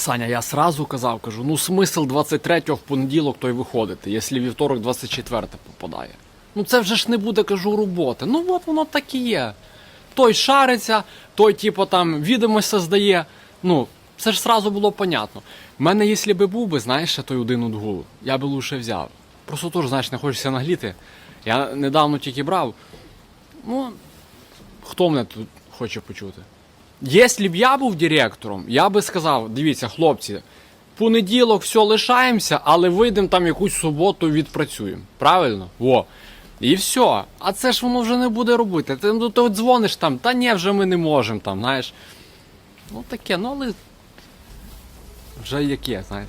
Саня, я сразу казав, кажу, ну смисл 23-го в понеділок той виходити, якщо вівторок 24 попадає. Ну це вже ж не буде, кажу, роботи. Ну от воно так і є. Той шариться, той, типу, там відомості здає. Ну, це ж сразу було понятно. У мене, якщо би був би, знаєш, той один отгул, я би лучше взяв. Просто теж, знаєш, не хочеться нагліти. Я недавно тільки брав. Ну, хто мене тут хоче почути? Якщо б я був директором, я би сказав: дивіться, хлопці, понеділок все лишаємося, але вийдемо там якусь суботу відпрацюємо. Правильно? Во. І все. А це ж воно вже не буде робити. Ти, ну, ти дзвониш там, та ні, вже ми не можемо там, знаєш. Ну таке, ну але. Вже яке, знаєш.